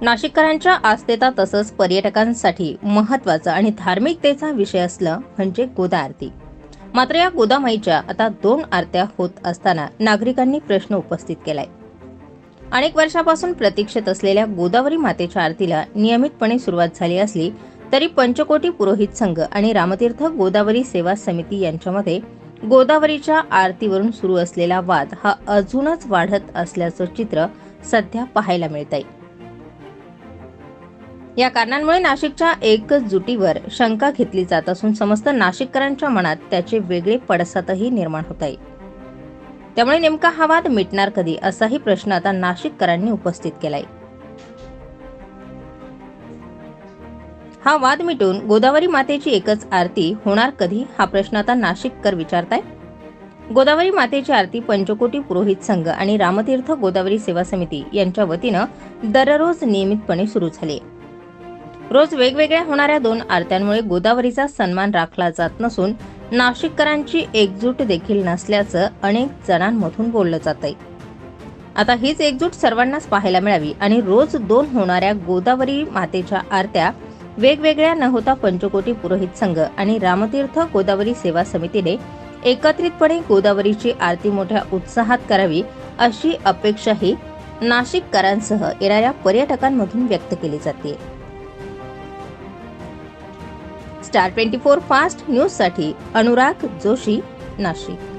नाशिककरांच्या आस्थेचा तसंच पर्यटकांसाठी महत्त्वाचा आणि धार्मिकतेचा विषय असलं म्हणजे गोदा आरती. मात्र या गोदामाईच्या आता दोन आरत्या होत असताना नागरिकांनी प्रश्न उपस्थित केलाय. अनेक वर्षापासून प्रतीक्षेत असलेल्या गोदावरी मातेच्या आरतीला नियमितपणे सुरुवात झाली असली तरी पंचकोटी पुरोहित संघ आणि रामतीर्थ गोदावरी सेवा समिती यांच्यामध्ये गोदावरीच्या आरतीवरून सुरू असलेला वाद हा अजूनच वाढत असल्याचं चित्र सध्या पाहायला मिळत आहे या कारणांमुळे नाशिकच्या एकच जुटीवर शंका घेतली जात असून समस्त नाशिककरांच्या मनात त्याचे वेगळे पडसादही निर्माण होत आहे. त्यामुळे नेमका हा वाद मिटणार कधी असाही प्रश्न आता नाशिककरांनी उपस्थित केलाय. हा वाद मिटून गोदावरी मातेची एकच आरती होणार कधी हा प्रश्न आता नाशिककर विचारताय? गोदावरी मातेची आरती पंचकोटी पुरोहित संघ आणि रामतीर्थ गोदावरी सेवा समिती यांच्या वतीनं दररोज नियमितपणे सुरू झाली रोज वेगवेगळ्या होणाऱ्या दोन आरत्यांमुळे गोदावरीचा सन्मान राखला जात नसून नाशिककरांची एकजूट देखील नसल्याचं अनेक जणांमधून बोललं जात आहे आता हीच एकजूट सर्वांनाच पाहायला मिळावी आणि रोज दोन होणाऱ्या गोदावरी मातेच्या आरत्या वेगवेगळ्या न होता पंचकोटी पुरोहित संघ आणि रामतीर्थ गोदावरी सेवा समितीने एकत्रितपणे गोदावरीची आरती मोठ्या उत्साहात करावी अशी अपेक्षाही नाशिककरांसह येणाऱ्या पर्यटकांमधून व्यक्त केली जाते स्टार ट्वेंटी फोर फास्ट न्यूजसाठी अनुराग जोशी नाशिक.